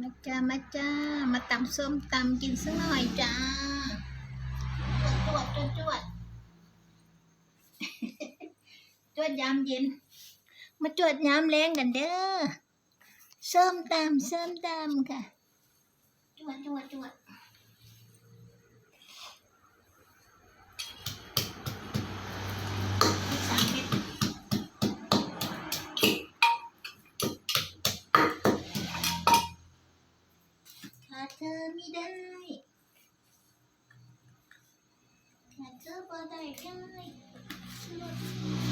มาจ้ามาจ้า มาตำส้มตำกินสักหน่อยจ้าจวดจวดจวดจวดยามเย็น มาจวดยามแรงกันเด้อส้มตำส้มตำค่ะ จวดจวดจวด ธอไม่ได้ถ้าเธอบ่ได้ได้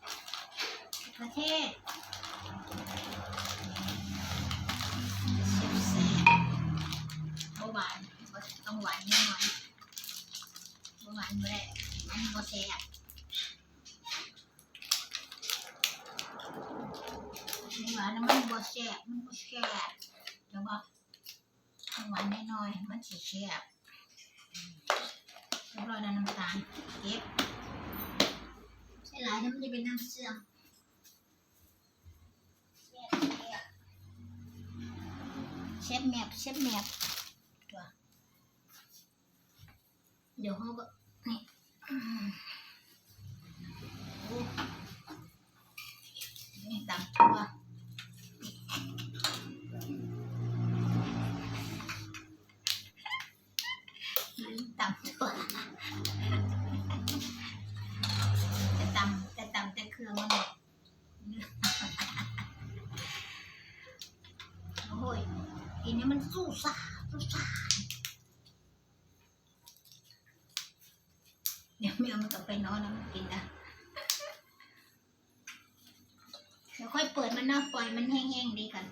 ปลาร้าน้ำปลาแท็กระเทศแซ่บๆบ่หวานต้องหวานนิดหน่อยบ่หวานบ่ได้มันบ่แซ่บบ่หวานมันบ่แซ่บมันบ่แซ่บเดี๋ยวบ่ต้องหวานน้อยๆมันสิแซ่บเรียบร้อยแล้วน้ำตาลเก็บใส่หลายแล้วมันจะเป็นน้ำเสื่อม ชฟแมบเชฟแมบตัวเดี๋ยวเขาก็นี่อืมโอ้นี่ตำตัวตำตัวจะตำจะตำแต่เครื่องมันห มดโอ้ยกินนี้มันสู้ซ่าสู้ซ่าเดี๋ยวแมวมันกลับไปนอนแล้วมันกินนะเดี๋ยวค่อยเปิดมันนะปล่อยมันแห้งๆดีกัน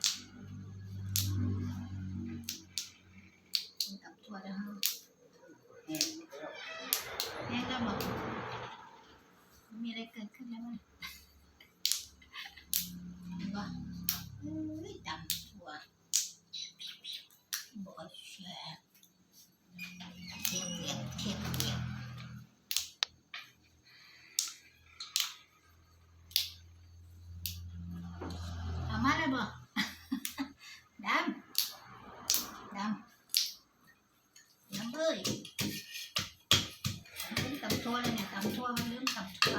เอ้ยลืมตำทั่วเลยเนี่ยตำทั่วมันลืมตำทั่ว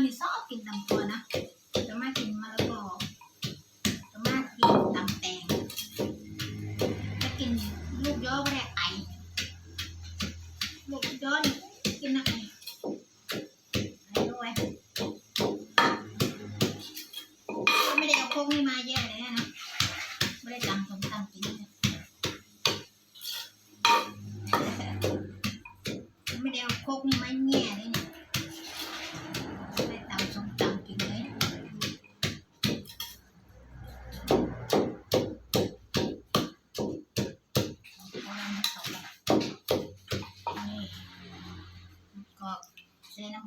แต่คนที่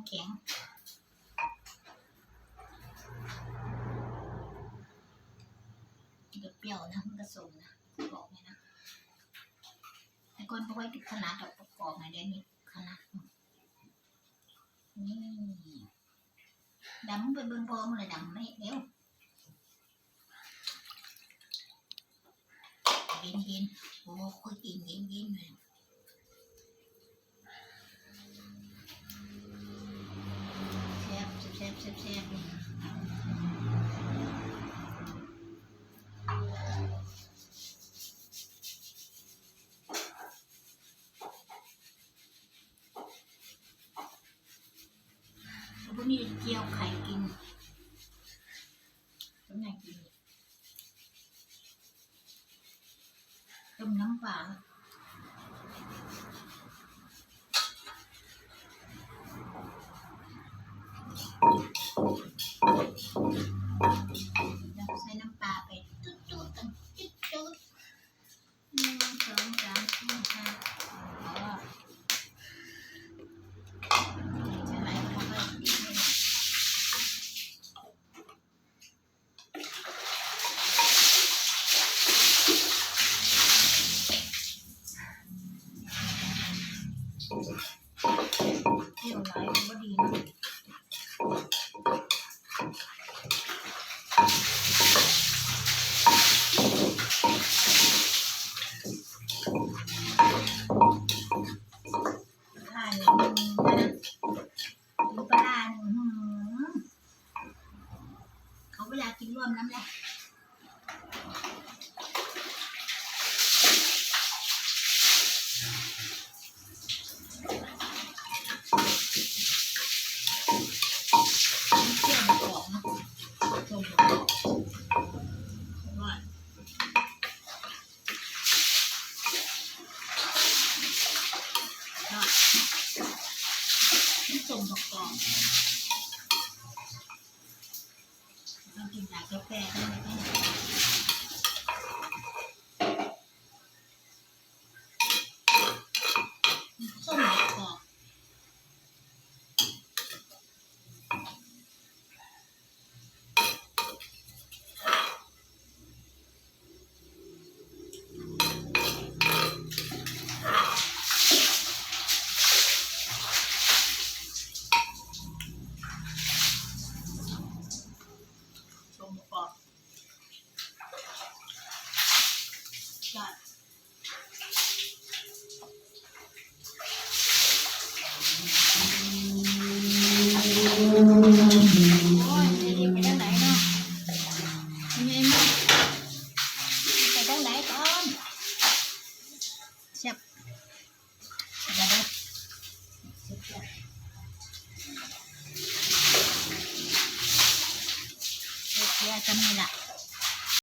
แข็งเดี๋ยวเปรี้ยวนะมันกระสมนะบอกเลยนะแต่ก่อนเขไว้ติดขนาดกับประกอบไงเดี๋นี่ขนาดนี่ดำเป็นเบิ้งพองเลยดำไม่เดี๋ยวเย็นเย็นโอ้คุยกินเย็นเย็นเลย นี่เจียวไข่กิน ดีนะปลาหนึ่งนอปลาหนึ่งหือเขาเวลากินร่วมน้ำแหละเที่ยวมาของนะส่งของว่าก็ส่งประกอบ เรากินจากกาแฟได้ไหมเนี่ยส้มประกอบ ช